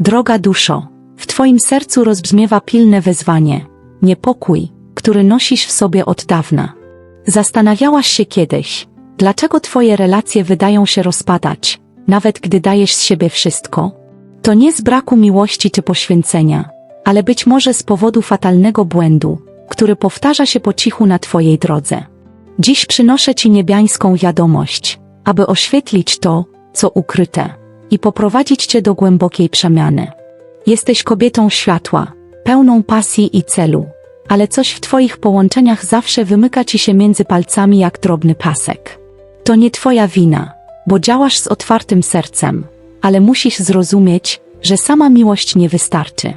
Droga duszo, w Twoim sercu rozbrzmiewa pilne wezwanie, niepokój, który nosisz w sobie od dawna. Zastanawiałaś się kiedyś, dlaczego Twoje relacje wydają się rozpadać, nawet gdy dajesz z siebie wszystko? To nie z braku miłości czy poświęcenia, ale być może z powodu fatalnego błędu, który powtarza się po cichu na Twojej drodze. Dziś przynoszę Ci niebiańską wiadomość, aby oświetlić to, co ukryte, i poprowadzić Cię do głębokiej przemiany. Jesteś kobietą światła, pełną pasji i celu, ale coś w Twoich połączeniach zawsze wymyka Ci się między palcami jak drobny pasek. To nie Twoja wina, bo działasz z otwartym sercem, ale musisz zrozumieć, że sama miłość nie wystarczy.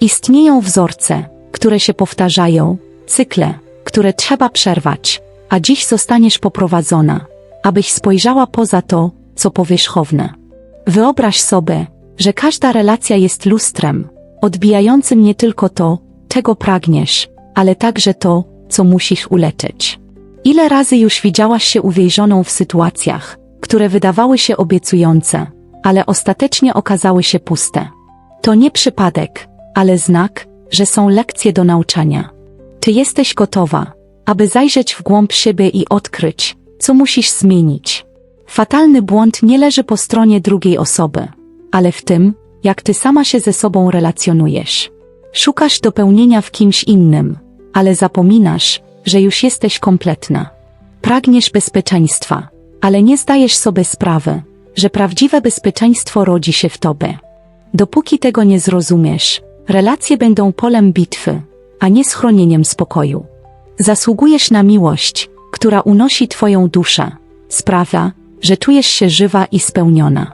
Istnieją wzorce, które się powtarzają, cykle, które trzeba przerwać, a dziś zostaniesz poprowadzona, abyś spojrzała poza to, co powierzchowne. Wyobraź sobie, że każda relacja jest lustrem, odbijającym nie tylko to, czego pragniesz, ale także to, co musisz uleczyć. Ile razy już widziałaś się uwięzioną w sytuacjach, które wydawały się obiecujące, ale ostatecznie okazały się puste. To nie przypadek, ale znak, że są lekcje do nauczania. Ty jesteś gotowa, aby zajrzeć w głąb siebie i odkryć, co musisz zmienić. Fatalny błąd nie leży po stronie drugiej osoby, ale w tym, jak ty sama się ze sobą relacjonujesz. Szukasz dopełnienia w kimś innym, ale zapominasz, że już jesteś kompletna. Pragniesz bezpieczeństwa, ale nie zdajesz sobie sprawy, że prawdziwe bezpieczeństwo rodzi się w tobie. Dopóki tego nie zrozumiesz, relacje będą polem bitwy, a nie schronieniem spokoju. Zasługujesz na miłość, która unosi twoją duszę, sprawia, że czujesz się żywa i spełniona.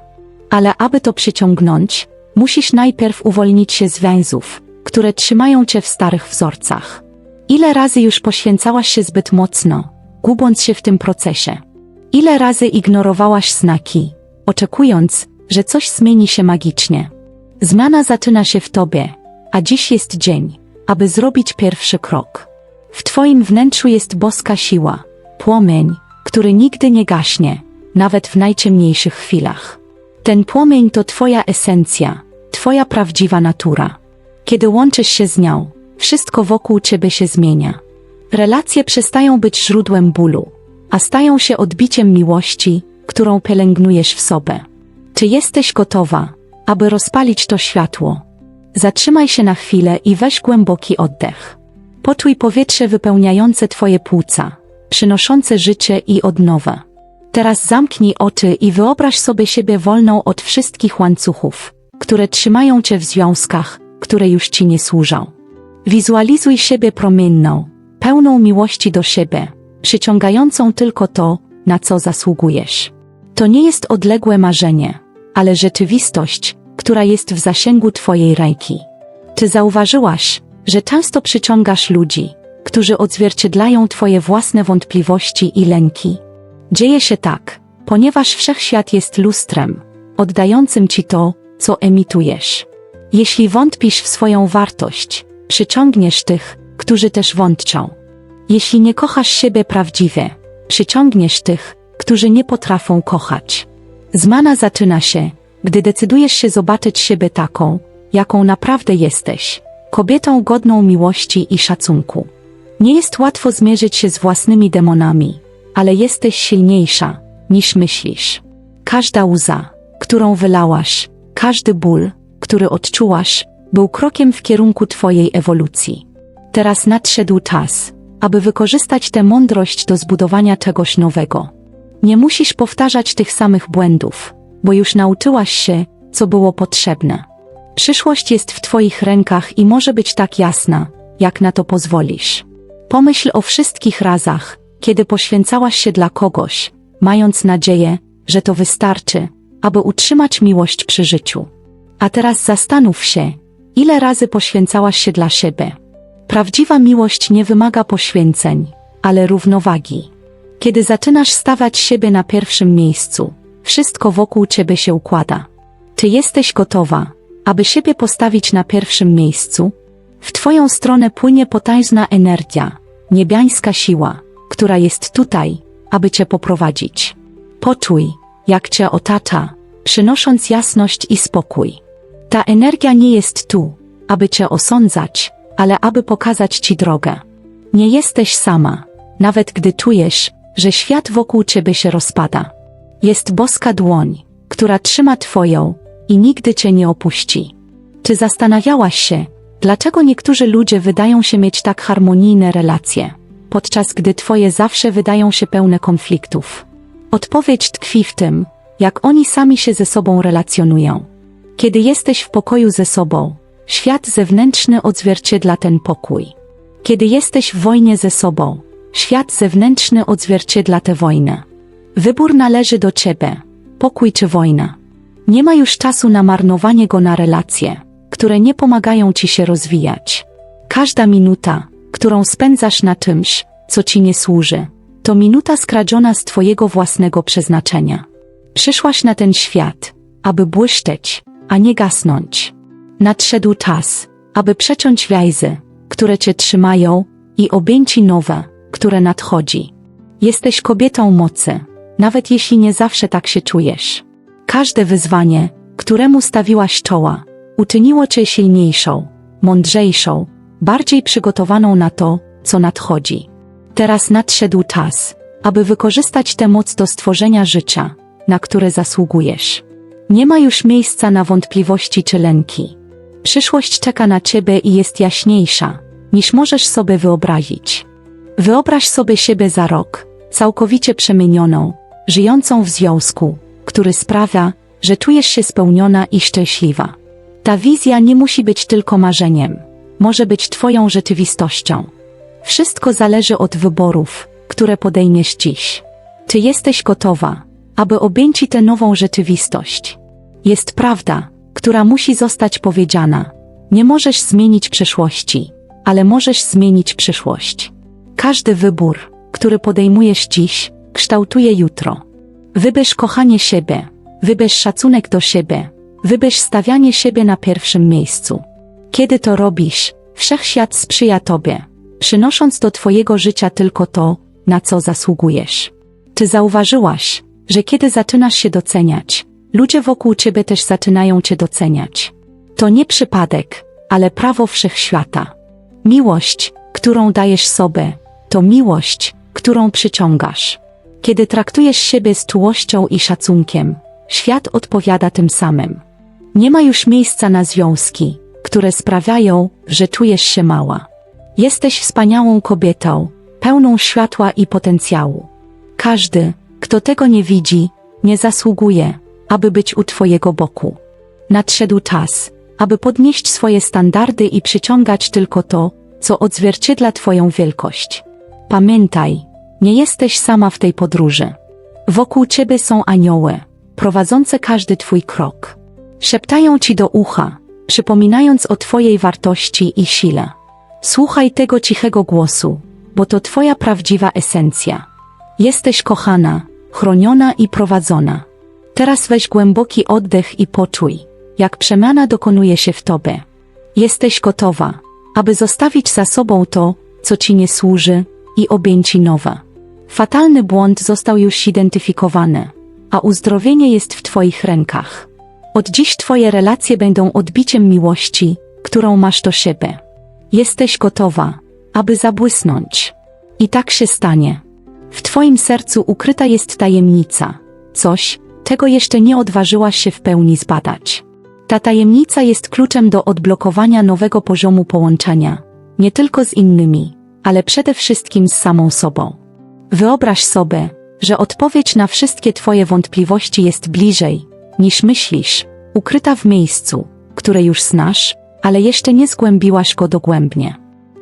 Ale aby to przyciągnąć, musisz najpierw uwolnić się z więzów, które trzymają cię w starych wzorcach. Ile razy już poświęcałaś się zbyt mocno, gubiąc się w tym procesie? Ile razy ignorowałaś znaki, oczekując, że coś zmieni się magicznie? Zmiana zaczyna się w tobie, a dziś jest dzień, aby zrobić pierwszy krok. W twoim wnętrzu jest boska siła, płomień, który nigdy nie gaśnie, nawet w najciemniejszych chwilach. Ten płomień to twoja esencja, twoja prawdziwa natura. Kiedy łączysz się z nią, wszystko wokół ciebie się zmienia. Relacje przestają być źródłem bólu, a stają się odbiciem miłości, którą pielęgnujesz w sobie. Czy jesteś gotowa, aby rozpalić to światło? Zatrzymaj się na chwilę i weź głęboki oddech. Poczuj powietrze wypełniające twoje płuca, przynoszące życie i odnowę. Teraz zamknij oczy i wyobraź sobie siebie wolną od wszystkich łańcuchów, które trzymają cię w związkach, które już ci nie służą. Wizualizuj siebie promienną, pełną miłości do siebie, przyciągającą tylko to, na co zasługujesz. To nie jest odległe marzenie, ale rzeczywistość, która jest w zasięgu twojej ręki. Ty zauważyłaś, że często przyciągasz ludzi, którzy odzwierciedlają twoje własne wątpliwości i lęki. Dzieje się tak, ponieważ wszechświat jest lustrem, oddającym ci to, co emitujesz. Jeśli wątpisz w swoją wartość, przyciągniesz tych, którzy też wątczą. Jeśli nie kochasz siebie prawdziwie, przyciągniesz tych, którzy nie potrafią kochać. Zmiana zaczyna się, gdy decydujesz się zobaczyć siebie taką, jaką naprawdę jesteś, kobietą godną miłości i szacunku. Nie jest łatwo zmierzyć się z własnymi demonami, ale jesteś silniejsza, niż myślisz. Każda łza, którą wylałaś, każdy ból, który odczułaś, był krokiem w kierunku Twojej ewolucji. Teraz nadszedł czas, aby wykorzystać tę mądrość do zbudowania czegoś nowego. Nie musisz powtarzać tych samych błędów, bo już nauczyłaś się, co było potrzebne. Przyszłość jest w Twoich rękach i może być tak jasna, jak na to pozwolisz. Pomyśl o wszystkich razach, kiedy poświęcałaś się dla kogoś, mając nadzieję, że to wystarczy, aby utrzymać miłość przy życiu. A teraz zastanów się, ile razy poświęcałaś się dla siebie. Prawdziwa miłość nie wymaga poświęceń, ale równowagi. Kiedy zaczynasz stawiać siebie na pierwszym miejscu, wszystko wokół ciebie się układa. Czy jesteś gotowa, aby siebie postawić na pierwszym miejscu? W twoją stronę płynie potężna energia, niebiańska siła, która jest tutaj, aby cię poprowadzić. Poczuj, jak cię otacza, przynosząc jasność i spokój. Ta energia nie jest tu, aby cię osądzać, ale aby pokazać ci drogę. Nie jesteś sama, nawet gdy czujesz, że świat wokół ciebie się rozpada. Jest boska dłoń, która trzyma twoją i nigdy cię nie opuści. Czy zastanawiałaś się, dlaczego niektórzy ludzie wydają się mieć tak harmonijne relacje, podczas gdy twoje zawsze wydają się pełne konfliktów? Odpowiedź tkwi w tym, jak oni sami się ze sobą relacjonują. Kiedy jesteś w pokoju ze sobą, świat zewnętrzny odzwierciedla ten pokój. Kiedy jesteś w wojnie ze sobą, świat zewnętrzny odzwierciedla tę wojnę. Wybór należy do ciebie, pokój czy wojna. Nie ma już czasu na marnowanie go na relacje, które nie pomagają ci się rozwijać. Każda minuta, którą spędzasz na czymś, co ci nie służy, to minuta skradziona z twojego własnego przeznaczenia. Przyszłaś na ten świat, aby błyszczeć, a nie gasnąć. Nadszedł czas, aby przeciąć więzy, które cię trzymają, i objęci nowe, które nadchodzi. Jesteś kobietą mocy, nawet jeśli nie zawsze tak się czujesz. Każde wyzwanie, któremu stawiłaś czoła, uczyniło cię silniejszą, mądrzejszą, bardziej przygotowaną na to, co nadchodzi. Teraz nadszedł czas, aby wykorzystać tę moc do stworzenia życia, na które zasługujesz. Nie ma już miejsca na wątpliwości czy lęki. Przyszłość czeka na ciebie i jest jaśniejsza, niż możesz sobie wyobrazić. Wyobraź sobie siebie za rok, całkowicie przemienioną, żyjącą w związku, który sprawia, że czujesz się spełniona i szczęśliwa. Ta wizja nie musi być tylko marzeniem, może być Twoją rzeczywistością. Wszystko zależy od wyborów, które podejmiesz dziś. Czy jesteś gotowa, aby objęci tę nową rzeczywistość? Jest prawda, która musi zostać powiedziana. Nie możesz zmienić przeszłości, ale możesz zmienić przyszłość. Każdy wybór, który podejmujesz dziś, kształtuje jutro. Wybierz kochanie siebie, wybierz szacunek do siebie, wybierz stawianie siebie na pierwszym miejscu. Kiedy to robisz, wszechświat sprzyja tobie, przynosząc do twojego życia tylko to, na co zasługujesz. Czy zauważyłaś, że kiedy zaczynasz się doceniać, ludzie wokół ciebie też zaczynają cię doceniać? To nie przypadek, ale prawo wszechświata. Miłość, którą dajesz sobie, to miłość, którą przyciągasz. Kiedy traktujesz siebie z czułością i szacunkiem, świat odpowiada tym samym. Nie ma już miejsca na związki, które sprawiają, że czujesz się mała. Jesteś wspaniałą kobietą, pełną światła i potencjału. Każdy, kto tego nie widzi, nie zasługuje, aby być u Twojego boku. Nadszedł czas, aby podnieść swoje standardy i przyciągać tylko to, co odzwierciedla Twoją wielkość. Pamiętaj, nie jesteś sama w tej podróży. Wokół ciebie są anioły, prowadzące każdy twój krok. Szeptają ci do ucha, przypominając o twojej wartości i sile. Słuchaj tego cichego głosu, bo to twoja prawdziwa esencja. Jesteś kochana, chroniona i prowadzona. Teraz weź głęboki oddech i poczuj, jak przemiana dokonuje się w tobie. Jesteś gotowa, aby zostawić za sobą to, co ci nie służy, i objęci nowe. Fatalny błąd został już zidentyfikowany, a uzdrowienie jest w Twoich rękach. Od dziś Twoje relacje będą odbiciem miłości, którą masz do siebie. Jesteś gotowa, aby zabłysnąć. I tak się stanie. W Twoim sercu ukryta jest tajemnica, coś, czego jeszcze nie odważyłaś się w pełni zbadać. Ta tajemnica jest kluczem do odblokowania nowego poziomu połączenia, nie tylko z innymi, ale przede wszystkim z samą sobą. Wyobraź sobie, że odpowiedź na wszystkie Twoje wątpliwości jest bliżej, niż myślisz, ukryta w miejscu, które już znasz, ale jeszcze nie zgłębiłaś go dogłębnie.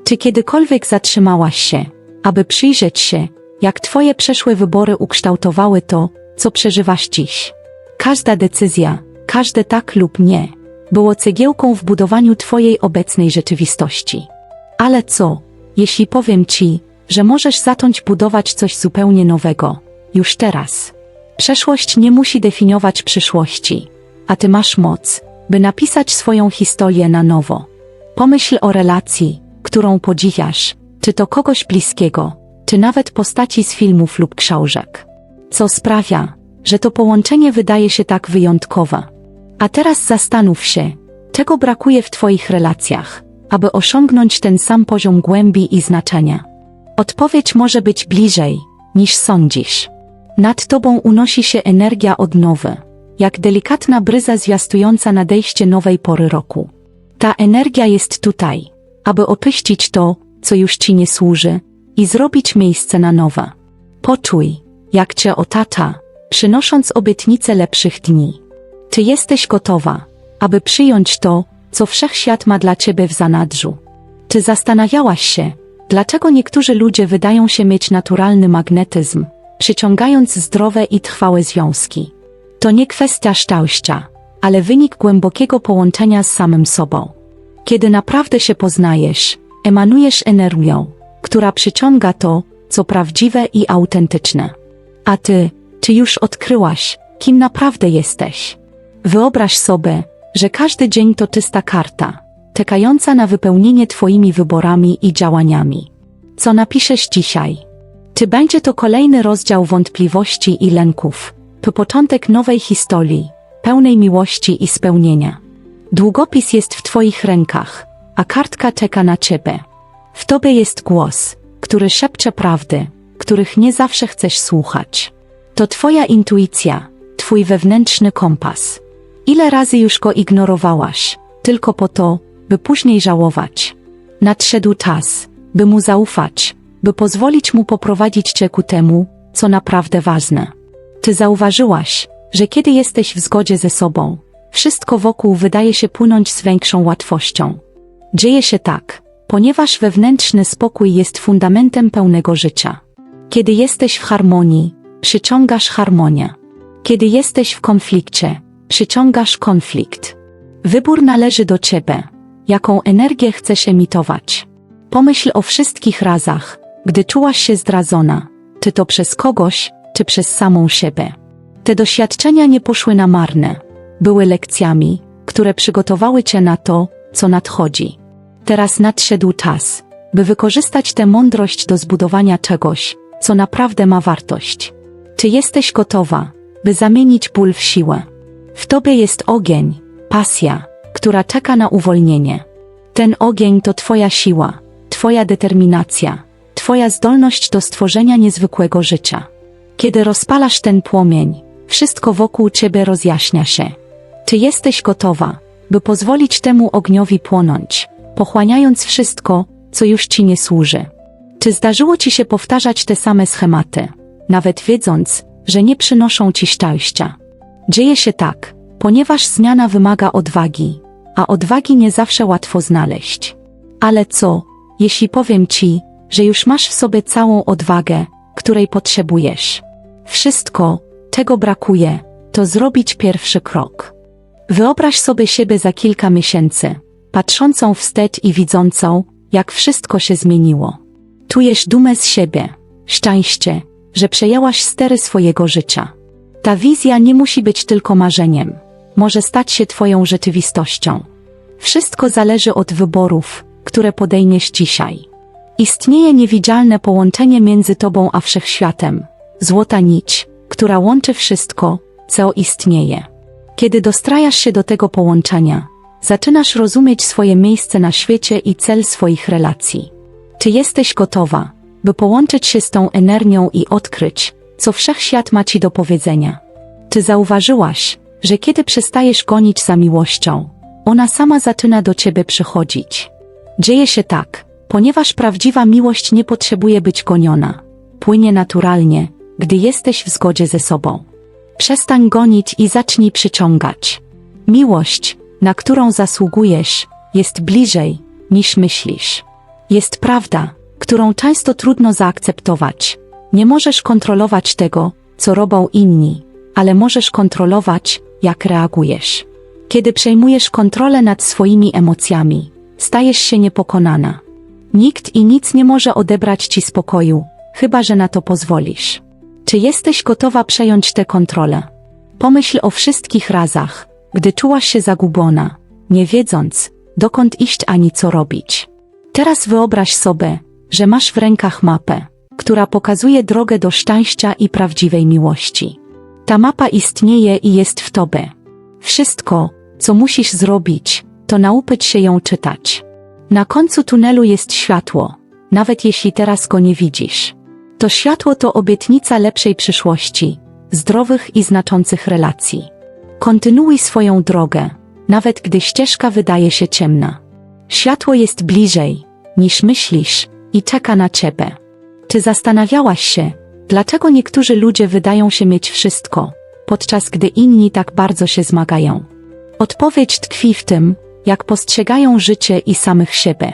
Czy kiedykolwiek zatrzymałaś się, aby przyjrzeć się, jak Twoje przeszłe wybory ukształtowały to, co przeżywasz dziś? Każda decyzja, każde tak lub nie, było cegiełką w budowaniu Twojej obecnej rzeczywistości. Ale co, jeśli powiem Ci, że możesz zacząć budować coś zupełnie nowego, już teraz. Przeszłość nie musi definiować przyszłości, a Ty masz moc, by napisać swoją historię na nowo. Pomyśl o relacji, którą podziwiasz, czy to kogoś bliskiego, czy nawet postaci z filmów lub książek. Co sprawia, że to połączenie wydaje się tak wyjątkowe. A teraz zastanów się, Tego brakuje w Twoich relacjach, aby osiągnąć ten sam poziom głębi i znaczenia. Odpowiedź może być bliżej, niż sądzisz. Nad Tobą unosi się energia odnowy, jak delikatna bryza zwiastująca nadejście nowej pory roku. Ta energia jest tutaj, aby oczyścić to, co już Ci nie służy, i zrobić miejsce na nowe. Poczuj, jak Cię otacza, przynosząc obietnice lepszych dni. Czy jesteś gotowa, aby przyjąć to, co wszechświat ma dla Ciebie w zanadrzu? Czy zastanawiałaś się, dlaczego niektórzy ludzie wydają się mieć naturalny magnetyzm, przyciągając zdrowe i trwałe związki? To nie kwestia szczęścia, ale wynik głębokiego połączenia z samym sobą. Kiedy naprawdę się poznajesz, emanujesz energią, która przyciąga to, co prawdziwe i autentyczne. A ty, czy już odkryłaś, kim naprawdę jesteś? Wyobraź sobie, że każdy dzień to czysta karta, czekająca na wypełnienie Twoimi wyborami i działaniami. Co napiszesz dzisiaj? Czy będzie to kolejny rozdział wątpliwości i lęków, to początek nowej historii, pełnej miłości i spełnienia? Długopis jest w Twoich rękach, a kartka czeka na Ciebie. W Tobie jest głos, który szepcze prawdy, których nie zawsze chcesz słuchać. To Twoja intuicja, Twój wewnętrzny kompas. Ile razy już go ignorowałaś, tylko po to, by później żałować. Nadszedł czas, by mu zaufać, by pozwolić mu poprowadzić cię ku temu, co naprawdę ważne. Ty zauważyłaś, że kiedy jesteś w zgodzie ze sobą, wszystko wokół wydaje się płynąć z większą łatwością. Dzieje się tak, ponieważ wewnętrzny spokój jest fundamentem pełnego życia. Kiedy jesteś w harmonii, przyciągasz harmonię. Kiedy jesteś w konflikcie, przyciągasz konflikt. Wybór należy do ciebie. Jaką energię chcesz emitować? Pomyśl o wszystkich razach, gdy czułaś się zdradzona, czy to przez kogoś, czy przez samą siebie. Te doświadczenia nie poszły na marne. Były lekcjami, które przygotowały cię na to, co nadchodzi. Teraz nadszedł czas, by wykorzystać tę mądrość do zbudowania czegoś, co naprawdę ma wartość. Czy jesteś gotowa, by zamienić ból w siłę? W tobie jest ogień, pasja, która czeka na uwolnienie. Ten ogień to twoja siła, twoja determinacja, twoja zdolność do stworzenia niezwykłego życia. Kiedy rozpalasz ten płomień, wszystko wokół ciebie rozjaśnia się. Czy jesteś gotowa, by pozwolić temu ogniowi płonąć, pochłaniając wszystko, co już ci nie służy? Czy zdarzyło ci się powtarzać te same schematy, nawet wiedząc, że nie przynoszą ci szczęścia? Dzieje się tak, ponieważ zmiana wymaga odwagi, a odwagi nie zawsze łatwo znaleźć. Ale co, jeśli powiem ci, że już masz w sobie całą odwagę, której potrzebujesz? Wszystko, czego brakuje, to zrobić pierwszy krok. Wyobraź sobie siebie za kilka miesięcy, patrzącą wstecz i widzącą, jak wszystko się zmieniło. Czujesz dumę z siebie, szczęście, że przejęłaś stery swojego życia. Ta wizja nie musi być tylko marzeniem, może stać się Twoją rzeczywistością. Wszystko zależy od wyborów, które podejmiesz dzisiaj. Istnieje niewidzialne połączenie między Tobą a wszechświatem, złota nić, która łączy wszystko, co istnieje. Kiedy dostrajasz się do tego połączenia, zaczynasz rozumieć swoje miejsce na świecie i cel swoich relacji. Czy jesteś gotowa, by połączyć się z tą energią i odkryć, co wszechświat ma ci do powiedzenia? Czy zauważyłaś, że kiedy przestajesz gonić za miłością, ona sama zaczyna do ciebie przychodzić? Dzieje się tak, ponieważ prawdziwa miłość nie potrzebuje być goniona. Płynie naturalnie, gdy jesteś w zgodzie ze sobą. Przestań gonić i zacznij przyciągać. Miłość, na którą zasługujesz, jest bliżej, niż myślisz. Jest prawda, którą często trudno zaakceptować. Nie możesz kontrolować tego, co robią inni, ale możesz kontrolować, jak reagujesz. Kiedy przejmujesz kontrolę nad swoimi emocjami, stajesz się niepokonana. Nikt i nic nie może odebrać ci spokoju, chyba że na to pozwolisz. Czy jesteś gotowa przejąć tę kontrolę? Pomyśl o wszystkich razach, gdy czułaś się zagubiona, nie wiedząc, dokąd iść ani co robić. Teraz wyobraź sobie, że masz w rękach mapę, która pokazuje drogę do szczęścia i prawdziwej miłości. Ta mapa istnieje i jest w tobie. Wszystko, co musisz zrobić, to nauczyć się ją czytać. Na końcu tunelu jest światło, nawet jeśli teraz go nie widzisz. To światło to obietnica lepszej przyszłości, zdrowych i znaczących relacji. Kontynuuj swoją drogę, nawet gdy ścieżka wydaje się ciemna. Światło jest bliżej, niż myślisz, i czeka na ciebie. Czy zastanawiałaś się, dlaczego niektórzy ludzie wydają się mieć wszystko, podczas gdy inni tak bardzo się zmagają? Odpowiedź tkwi w tym, jak postrzegają życie i samych siebie.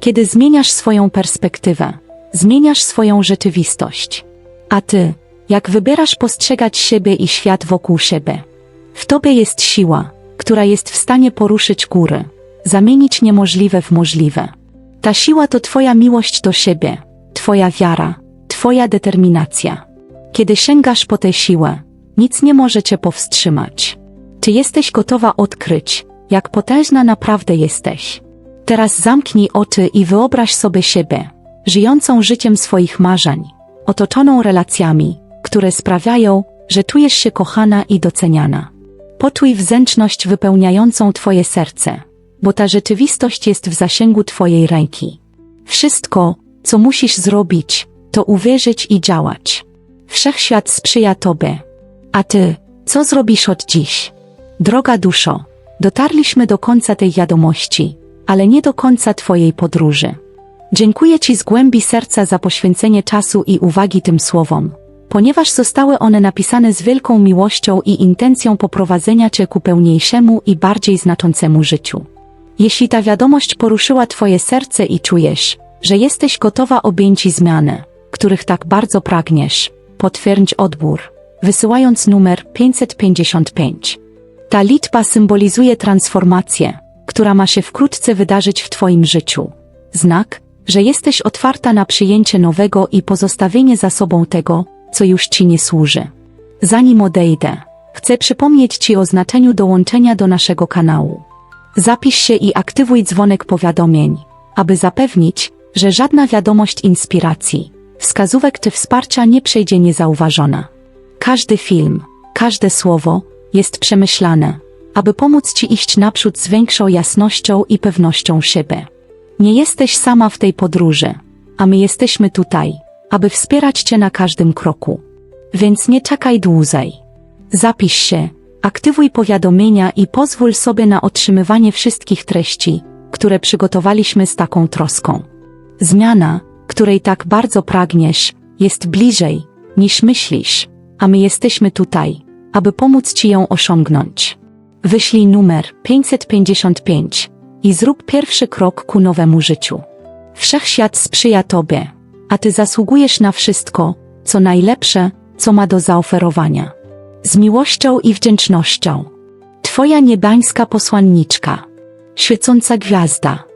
Kiedy zmieniasz swoją perspektywę, zmieniasz swoją rzeczywistość. A ty, jak wybierasz postrzegać siebie i świat wokół siebie. W tobie jest siła, która jest w stanie poruszyć góry, zamienić niemożliwe w możliwe. Ta siła to Twoja miłość do siebie, Twoja wiara, Twoja determinacja. Kiedy sięgasz po tę siłę, nic nie może Cię powstrzymać. Czy jesteś gotowa odkryć, jak potężna naprawdę jesteś? Teraz zamknij oczy i wyobraź sobie siebie, żyjącą życiem swoich marzeń, otoczoną relacjami, które sprawiają, że czujesz się kochana i doceniana. Poczuj wzęczność wypełniającą Twoje serce, bo ta rzeczywistość jest w zasięgu Twojej ręki. Wszystko, co musisz zrobić, to uwierzyć i działać. Wszechświat sprzyja Tobie. A Ty, co zrobisz od dziś? Droga duszo, dotarliśmy do końca tej wiadomości, ale nie do końca Twojej podróży. Dziękuję Ci z głębi serca za poświęcenie czasu i uwagi tym słowom, ponieważ zostały one napisane z wielką miłością i intencją poprowadzenia Cię ku pełniejszemu i bardziej znaczącemu życiu. Jeśli ta wiadomość poruszyła Twoje serce i czujesz, że jesteś gotowa objęci zmiany, których tak bardzo pragniesz, potwierdź odbór, wysyłając numer 555. Ta liczba symbolizuje transformację, która ma się wkrótce wydarzyć w Twoim życiu. Znak, że jesteś otwarta na przyjęcie nowego i pozostawienie za sobą tego, co już Ci nie służy. Zanim odejdę, chcę przypomnieć Ci o znaczeniu dołączenia do naszego kanału. Zapisz się i aktywuj dzwonek powiadomień, aby zapewnić, że żadna wiadomość inspiracji, wskazówek czy wsparcia nie przejdzie niezauważona. Każdy film, każde słowo jest przemyślane, aby pomóc Ci iść naprzód z większą jasnością i pewnością siebie. Nie jesteś sama w tej podróży, a my jesteśmy tutaj, aby wspierać Cię na każdym kroku. Więc nie czekaj dłużej. Zapisz się, aktywuj powiadomienia i pozwól sobie na otrzymywanie wszystkich treści, które przygotowaliśmy z taką troską. Zmiana, której tak bardzo pragniesz, jest bliżej, niż myślisz, a my jesteśmy tutaj, aby pomóc Ci ją osiągnąć. Wyślij numer 555 i zrób pierwszy krok ku nowemu życiu. Wszechświat sprzyja Tobie, a Ty zasługujesz na wszystko, co najlepsze, co ma do zaoferowania. Z miłością i wdzięcznością. Twoja niebańska posłanniczka. Świecąca gwiazda.